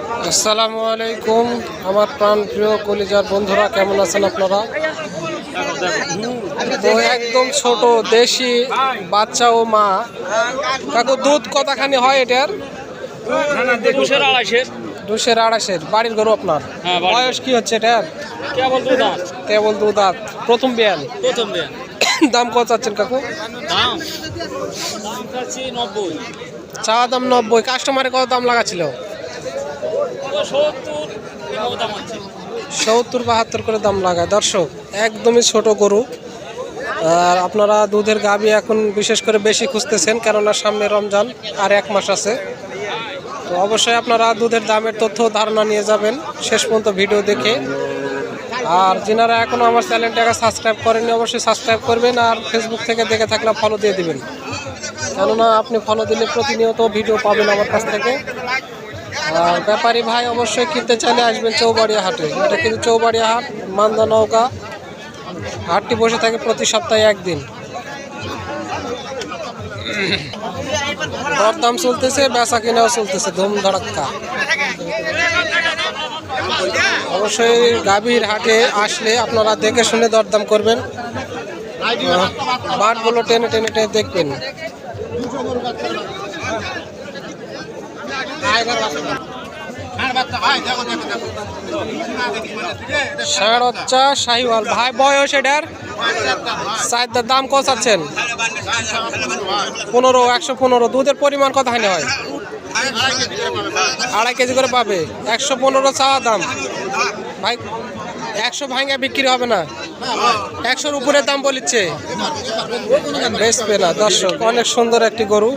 আসসালামু আলাইকুম আমার প্রাণ প্রিয় কলিজার বন্ধুরা কেমন আছেন আপনারা? তো একদম ছোট দেশি বাচ্চা ও মা। কাকু দুধ কতখানি হয় এটার? আড়াইশের। দুশের আড়াইশের বাড়ির গরু আপনার? হ্যাঁ, বয়স কি হচ্ছে এটার? কেবল দুধ কেবল দুধ আত প্রথম বিয়ান প্রথম দাম কত চাচ্ছেন কাকু? দাম? চা দাম নব্বই কাস্টমারে কত দাম লাগাছিল তো সত্তর বাহাত্তর করে দাম লাগায়। দর্শক, একদমই ছোট গরু। আর আপনারা দুধের গাবি এখন বিশেষ করে বেশি খুঁজতেছেন, কেননা সামনে রমজান আর এক মাস আছে। তো অবশ্যই আপনারা দুধের দামের তথ্য ধারণা নিয়ে যাবেন, শেষ পর্যন্ত ভিডিও দেখে। আর যিনারা এখনও আমার চ্যানেলটাকে সাবস্ক্রাইব করেননি, অবশ্যই সাবস্ক্রাইব করবেন আর ফেসবুক থেকে দেখে থাকলে ফলো দিয়ে দিবেন। কেননা আপনি ফলো দিলে প্রতিনিয়ত ভিডিও পাবেন আমার কাছ থেকে। ব্যাপারী ভাই অবশ্যই কিনতে চাইলে আসবেন চৌবাড়িয়া হাটে। এটা কিন্তু চৌবাড়িয়া হাট, মান্দা নৌকা। হাটটি বসে থাকে প্রতি সপ্তাহে একদিন। দরদাম চলতেছে, বেচা কিনাও চলতেছে ধুম ধড়াক্কা অবশ্যই গাভীর হাটে আসলে আপনারা দেখে শুনে দরদাম করবেন। বাটগুলো টেনে টেনে টেনে দেখবেন। ষাঁড় হচ্ছা শাহিওয়াল ভাই, বয়স এটার? চারটার দাম কত চাচ্ছেন পনেরো, একশো পনেরো, দুধের পরিমাণ কত হানি হয়? আড়াই কেজি করে পাবে। একশো পনেরো চাওয়া দাম। ভাই, একশো ভাঙা বিক্রি হবে না। একশোর উপরে দাম বলিচ্ছে। বেচবে না দর্শক, অনেক সুন্দর একটি গরু।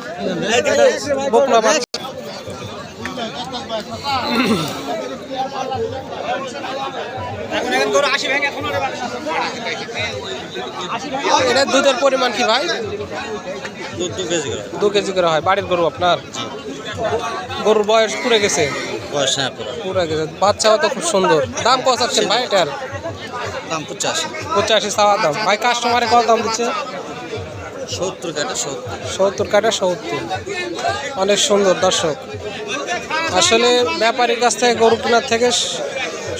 এটা দুধের পরিমাণ কি ভাই? দু কেজি করে। হয়। বাড়ির গরু আপনার? গরুর বয়স পুরে গেছে? বয়স হ্যাঁ পুরে গেছে। বাচ্চাও তো খুব সুন্দর। দাম কত চাচ্ছেন ভাই এটার? দাম পঁচাশি। পঁচাশি চাওয়া দাম। ভাই কাস্টমারে কত দাম দিচ্ছে? সত্তর কাটা সত্তর। সত্তর কাটা সত্তর। অনেক সুন্দর দর্শক। আসলে ব্যাপারীর কাছ থেকে গরু কেনার থেকে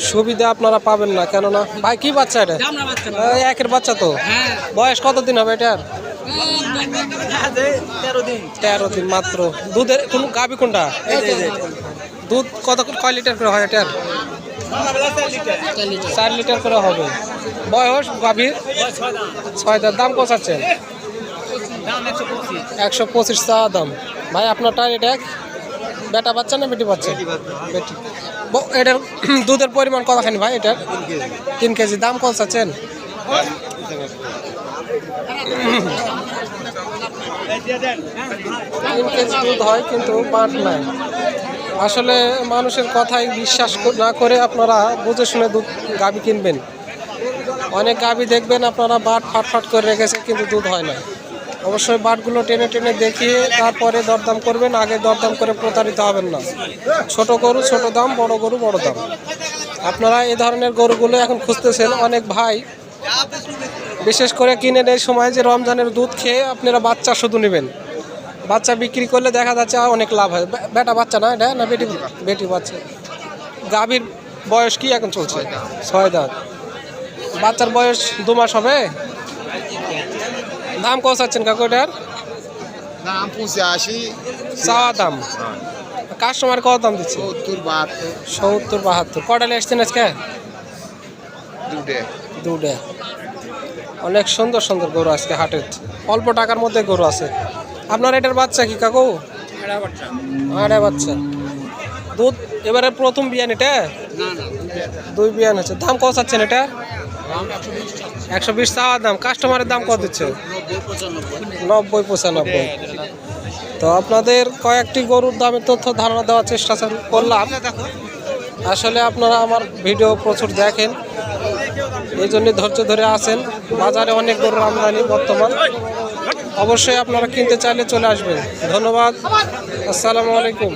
সুবিধা আপনারা পাবেন না কেননা ভাই কি বাচ্চা এটা? একের বাচ্চা তো। বয়স কত দিন হবে এটার? তেরো দিন মাত্র। দুধের কোন গাবি কোনটা? দুধ কত কয় লিটার করে হয় এটার? চার লিটার। করে হবে। বয়স গাভীর? ছয় দাম। দাম। কোথাচ্ছেন একশো পঁচিশ। চাওয়া দাম। ভাই আপনারটা এটা বেটা বাচ্চা না বেটি বাচ্চা? বেটি। এটার দুধের পরিমাণ কতখানি ভাই এটার? তিন কেজি। দাম কত চাচ্ছেন? তিন কেজি দুধ হয় কিন্তু পাট নাই। আসলে মানুষের কথাই বিশ্বাস না করে আপনারা বুঝে শুনে দুধ গাবি কিনবেন। অনেক গাবি দেখবেন আপনারা বাট ফাট ফাট করে রেখেছে কিন্তু দুধ হয় না অবশ্যই বাটগুলো টেনে টেনে দেখিয়ে তারপরে দরদাম করবেন, আগে দরদাম করে প্রতারিত হবেন না। ছোট গরু, ছোট দাম, বড় গরু, বড় দাম। আপনারা এ ধরনের গরুগুলো এখন খুঁজতেছেন, অনেক ভাই বিশেষ করে কিনে এই সময় যে রমজানের দুধ খেয়ে আপনারা বাচ্চা শুধু নেবেন। বাচ্চা বিক্রি করলে দেখা যাচ্ছে অনেক লাভ হয়। বেটা বাচ্চা না এটা? না বেটি বেটি বাচ্চা। গাভীর বয়স কি এখন চলছে? ছয় দাঁত। বাচ্চার বয়স দু মাস হবে? দাম কত চাচ্ছেন কাকু এটার দাম পঁচাশি চাওয়া দাম কাস্টমার কত দাম দিচ্ছে সত্তর বাহাত্তর সত্তর বাহাত্তর কটালে এসছেন আজকে দুটে দুটা অনেক সুন্দর সুন্দর গরু আজকে হাটের অল্প টাকার মধ্যে গরু আছে আপনার এটার বাচ্চা কি কাকু আড়াই বাচ্চা দুধ এবারে প্রথম বিয়ান এটা দুই বিয়ান হচ্ছে দাম কত চাচ্ছেন এটা? একশো বিশ চাওয়ার দাম। কাস্টমারের দাম কত দিচ্ছে? নব্বই পঁচানব্বই। তো আপনাদের কয়েকটি গরুর দামের তথ্য ধারণা দেওয়ার চেষ্টা করলাম। আসলে আপনারা আমার ভিডিও প্রচুর দেখেন। এই জন্য ধৈর্য ধরে আছেন। বাজারে অনেক গরুর আমদানি বর্তমান। অবশ্যই আপনারা কিনতে চাইলে চলে আসবেন। ধন্যবাদ। আসসালামু আলাইকুম।